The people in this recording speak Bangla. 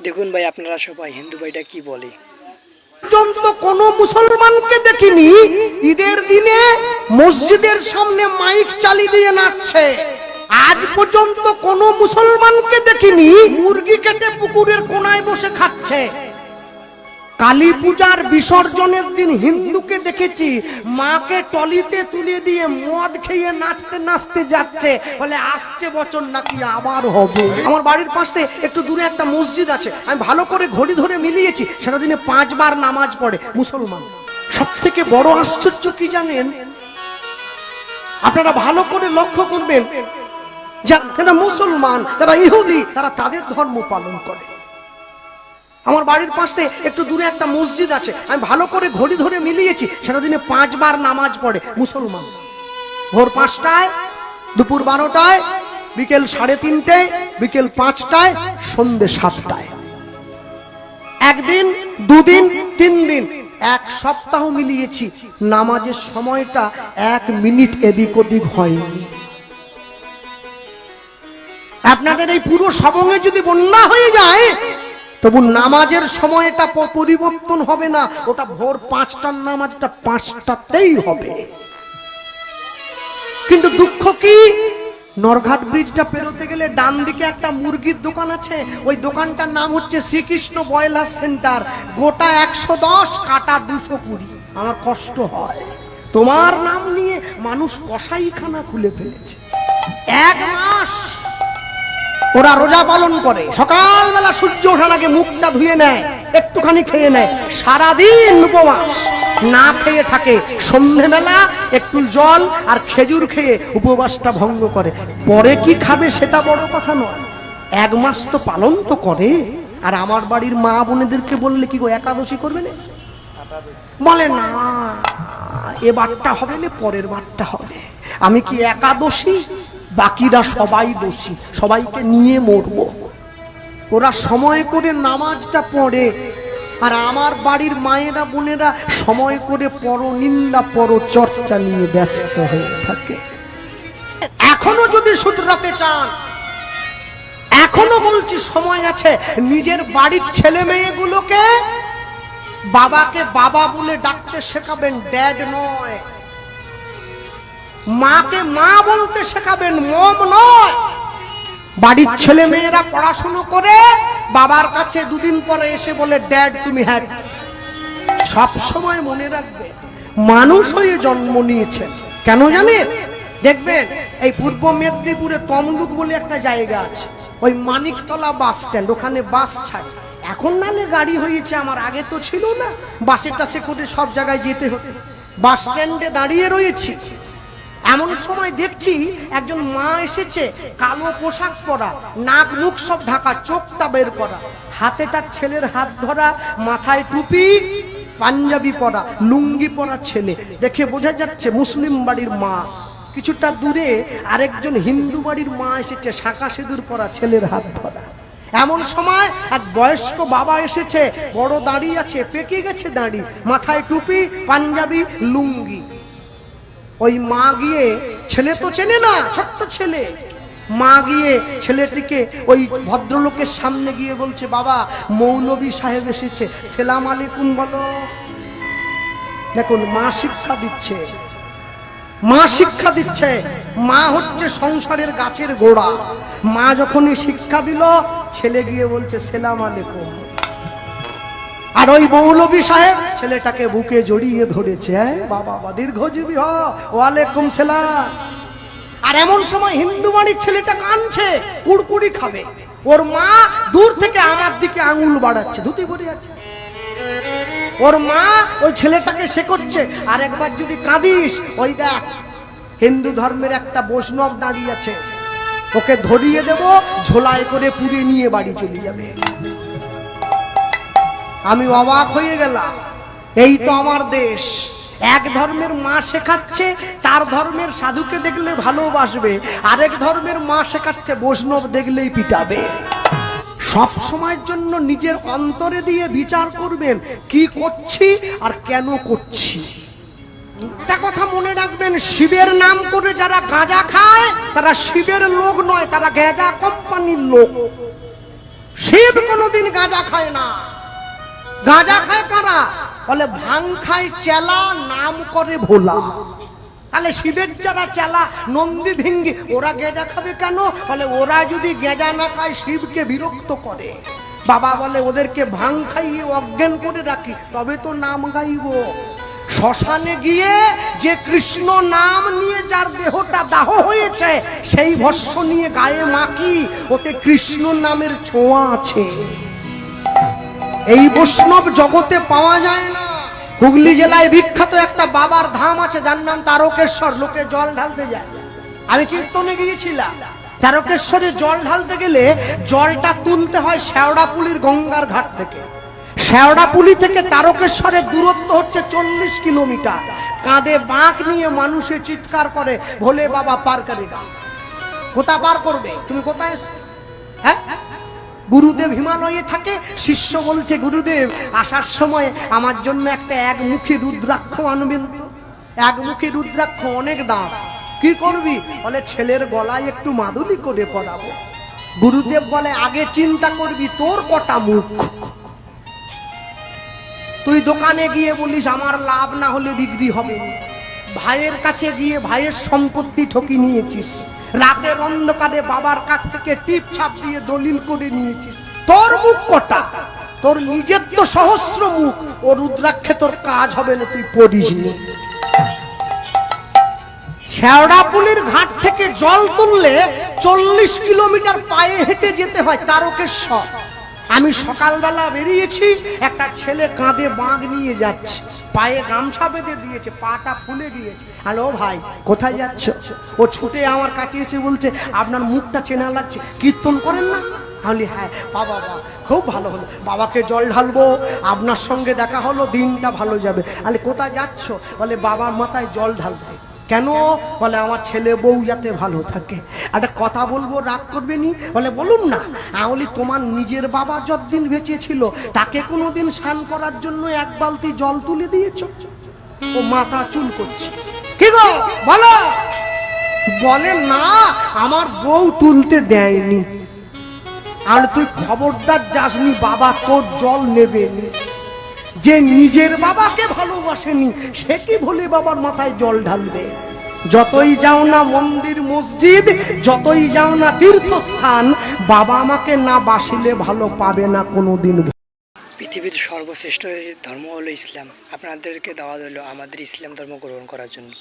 দেখুন ভাই, আপনারা সবাই, হিন্দু ভাইটা কি বলে? কোন মুসলমানকে দেখিনি, ঈদের দিনে মসজিদের সামনে মাইক চালিয়ে দিয়ে নাচছে। আজ পর্যন্ত কোন মুসলমানকে দেখিনি, মুরগি কেটে পুকুরের কোনায় বসে খাচ্ছে। কালী পূজার বিসর্জনের দিন হিন্দুকে দেখেছি, মাকে টলিতে তুলে দিয়ে মদ খেয়ে নাচতে নাচতে যাচ্ছে। বলে, আসছে বছর নাকি আবার হবে। আমার বাড়ির পাশে একটু দূরে একটা মসজিদ আছে। আমি ভালো করে ঘড়ি ধরে মিলিয়েছি, সেটা দিনে পাঁচবার নামাজ পড়ে, মুসলমান। সব থেকে বড় আশ্চর্য কি জানেন? আপনারা ভালো করে লক্ষ্য করবেন, যারা মুসলমান, যারা ইহুদি, তারা তাদের ধর্ম পালন করে। আমার বাড়ির পাশে একটু দূরে একটা মসজিদ আছে। আমি ভালো করে ঘড়ি ধরে মিলিয়েছি সেটা দিনে পাঁচবার নামাজ পড়ে, মুসলমান। ভোর পাঁচটায়, দুপুর বারোটায়, বিকেল সাড়ে তিনটায়, বিকেল পাঁচটায়, সন্ধে সাতটায়। একদিন, দুদিন তিন দিন এক সপ্তাহ মিলিয়েছি, নামাজের সময়টা এক মিনিট এদিক ওদিক হয়নি। আপনাদের এই পুরো সবঙ্গে যদি বন্যা হয়ে যায় তবু নামাজের সময়টা প- পরিবর্তন হবে না। ওটা ভোর পাঁচটার নামাজটা পাঁচটাতেই হবে। কিন্তু দুঃখ কি? নরঘাট ব্রিজটা পেরোতে গেলে ডান দিকে একটা মুরগির দোকান আছে। ওই দোকানটার নাম হচ্ছে শ্রীকৃষ্ণ বয়লার সেন্টার। গোটা একশো দশ, কাটা দুশো কুড়ি। আমার কষ্ট হয়। তোমার নাম নিয়ে মানুষ কসাইখানা খুলে ফেলেছে। এক মাস ওরা রোজা পালন করে। সকালবেলা সূর্য ওঠার আগে মুখটা ধুয়ে নেয়, একটুখানি খেয়ে নেয়। সারাদিন উপবাস। না খেয়ে থাকে, সন্ধেবেলা একটু জল আর খেজুর খেয়ে উপবাসটা ভঙ্গ করে। পরে কি খাবে সেটা বড় কথা নয়। এক মাস তো পালন তো করে। আর আমার বাড়ির মা বোনেদেরকে বললে কি গো, একাদশী করবে না? বলে, না, এবারটা হবে না, পরের বারটা হবে আমি কি একাদশী? বাকিরা সবাই দোষী, সবাইকে নিয়ে মরব। ওরা সময় করে নামাজটা পড়ে, আর আমার বাড়ির মায়েরা, বোনেরা সময় করে পরনিন্দা পর চর্চা নিয়ে ব্যস্ত হয়ে থাকে। এখনও যদি শুধরাতে চান, এখনও বলছি সময় আছে, নিজের বাড়ির ছেলে মেয়েগুলোকে বাবাকে বাবা বলে ডাকতে শেখাবেন, ড্যাড নয়। মাকে মা বলতে শেখাবেন মম নয়। বাড়ির ছেলে মেয়েরা পড়াশুনো করে বাবার কাছে দুদিন পরে এসে বলে, ড্যাড, তুমি হ্যাঁ সব সময় মনে রাখবে, মানুষ হয়ে জন্ম নিয়েছে। কেন জানেন? দেখবেন, এই পূর্ব মেদিনীপুরে তমলুক বলে একটা জায়গা আছে। ওই মানিকতলা বাস স্ট্যান্ড, ওখানে বাস ছাড়ে। এখন নালে গাড়ি হয়েছে আমার, আগে তো ছিল না। বাসে টাসে করে সব জায়গায় যেতে হতো। বাস স্ট্যান্ডে দাঁড়িয়ে রয়েছি। এমন সময় দেখছি একজন মা এসেছে, কালো পোশাক পরা, নাক মুখ সব ঢাকা, চোখটা বের করা। হাতে তার ছেলের হাত ধরা, মাথায় টুপি, পাঞ্জাবি পরা, লুঙ্গি পরা ছেলে। দেখে বোঝা যাচ্ছে মুসলিম বাড়ির মা। কিছুটা দূরে আরেকজন হিন্দু বাড়ির মা এসেছে শাঁকা সিঁদুর পরা ছেলের হাত ধরা। এমন সময় এক বয়স্ক বাবা এসেছে, বড় দাঁড়িয়ে আছে, পেকে গেছে দাঁড়ি, মাথায় টুপি, পাঞ্জাবি, লুঙ্গি। ওই মা গিয়ে, ছেলে তো চেনে না, ছোট্ট ছেলে। মা গিয়ে ছেলেটিকে ওই ভদ্রলোকের সামনে গিয়ে বলছে, বাবা মৌলবী সাহেব এসেছে। সেলাম আলাইকুম বলো। দেখুন, মা শিক্ষা দিচ্ছে। মা শিক্ষা দিচ্ছে। মা হচ্ছে সংসারের গাছের গোড়া। মা যখনই শিক্ষা দিল, ছেলে গিয়ে বলছে, সেলাম আলাইকুম। আর ওই মৌলবী সাহেব ছেলেটাকে বুকে জড়িয়ে ধরেছে হ্যাঁ বাবা, বা দীর্ঘজীবী হ, ওয়ালাইকুম সালাম। আর এমন সময় হিন্দু বাড়ির ছেলেটা কানছে কুড়কুড়ি খাবে। ওর মা দূর থেকে আমার দিকে আঙুল বাড়াচ্ছে, ধুতি পরে আছে। ওর মা ওই ছেলেটাকে সে করছে, আর একবার যদি কাঁদিস, ওই দেখ, হিন্দু ধর্মের একটা বৈষ্ণব দাঁড়িয়ে আছে। ওকে ধরিয়ে দেব, ঝোলায় করে পুড়ে নিয়ে বাড়ি চলে যাবে। আমি অবাক হয়ে গেলাম। এই তো আমার দেশ। এক ধর্মের মা শেখাচ্ছে, তার ধর্মের সাধুকে দেখলে ভালোবাসবে। আরেক ধর্মের মা শেখাচ্ছে, বৈষ্ণব দেখলেই পিটাবে। সব সময়ের জন্য নিজের অন্তরে দিয়ে বিচার করবেন, কি করছি আর কেন করছি। একটা কথা মনে রাখবেন, শিবের নাম করে যারা গাঁজা খায়, তারা শিবের লোক নয়, তারা গেঁজা কোম্পানির লোক। শিব কোন কোনোদিন গাঁজা খায় না। গাঁজা খায় কারা? বলে, ভাং খায় চেলা, নাম করে ভোলা। তাহলে শিবের যারা চেলা, নন্দী ভিঙ্গি, ওরা গেজা খাবে কেন? বলে, ওরা যদি গেজা না খায়, শিবকে বিরক্ত করে। বাবা বলে, ওদেরকে ভাং খাইয়ে অজ্ঞান করে রাখি, তবে তো নাম গাইব। শ্মশানে গিয়ে যে কৃষ্ণ নাম নিয়ে যার দেহটা দাহ হয়েছে, সেই ভস্য নিয়ে গায়ে মাখি, ওতে কৃষ্ণ নামের ছোঁয়া আছে। এই বৈষ্ণব জগতে পাওয়া যায় না। হুগলি জেলায় বিখ্যাত একটা বাবার ধাম আছে, যার নাম তারকেশ্বর। লোকে জল ঢালতে যায়। আমি কীর্তনে গিয়েছিলাম। তারকেশ্বরে জল ঢালতে গেলে জলটা তুলতে হয় শেওড়াপুলির গঙ্গার ঘাট থেকে। শেওড়াপুলি থেকে তারকেশ্বরের দূরত্ব হচ্ছে চল্লিশ কিলোমিটার। কাঁধে বাঁক নিয়ে মানুষে চিৎকার করে, ভোলে বাবা, পার করে কোথা পার করবে? তুমি কোথায় হ্যাঁ? গুরুদেব হিমালয়ে থাকে। শিষ্য বলছে, গুরুদেব, আসার সময় আমার জন্য একটা একমুখী রুদ্রাক্ষ আনবেন তো। একমুখী রুদ্রাক্ষ অনেক দাম। কি করবি? বলে, ছেলের গলায় একটু মাদুলি করে পড়াবো গুরুদেব বলে, আগে চিন্তা করবি, তোর কটা মুখ? তুই দোকানে গিয়ে বলিস, আমার লাভ না হলে বিক্রি হবে না। ভাইয়ের কাছে গিয়ে ভাইয়ের সম্পত্তি ঠকি নিয়েছিস। রাতের অন্ধকারে বাবার কাছ থেকে টিপ ছাপ দিয়ে দলিল করে নিয়েছিস। তোর মুখ কটা? তোর নিজের তো সহস্র মুখ। ও রুদ্রাক্ষে তোর কাজ হবে না, তুই পড়িস নি। শেওড়াপুলির ঘাট থেকে জল তুললে চল্লিশ কিলোমিটার পায়ে হেঁটে যেতে হয় তারকেশ্বর। আমি সকালবেলা বেরিয়েছি, একটা ছেলে কাঁধে বাঁধ নিয়ে যাচ্ছে, পায়ে গামছা বেঁধে দিয়েছে, পাটা ফুলে গিয়েছে। হ্যালো ভাই, কোথায় যাচ্ছ? ও ছুটে আমার কাছে এসে বলছে, আপনার মুখটা চেনা লাগছে, কীর্তন করেন না? আমি হ্যাঁ বাবা বাবা, খুব ভালো হলো। বাবাকে জল ঢালবো, আপনার সঙ্গে দেখা হলো, দিনটা ভালো যাবে। আরে কোথায় যাচ্ছ? বলে বাবার মাথায় জল ঢালতে কেন? বলে, আমার ছেলে বউ যাতে ভালো থাকে। একটা কথা বলব, রাগ করবে নি? বলে, বলুন না আহলি তোমার নিজের বাবা যতদিন বেঁচে ছিল, তাকে কোনোদিন স্নান করার জন্য এক বালতি জল তুলে দিয়েছ? ও মাথা চুল করছে। কি গো? বলো। বলে, না, আমার বউ তুলতে দেয়নি। আর তুই খবরদার যাসনি, বাবা তোর জল নেবে নি। যে নিজের বাবাকে ভালোবাসেনি, সে কি ভুলে বাবার মাথায় জল ঢালবে? যতই যাও না মন্দির, মসজিদ, যতই যাও না তীর্থস্থান, বাবা আমাকে না বাসিলে ভালো পাবে না কোনোদিন পৃথিবীর সর্বশ্রেষ্ঠ ধর্ম হলো ইসলাম। আপনাদেরকে দেওয়া হলো আমাদের ইসলাম ধর্ম গ্রহণ করার জন্য।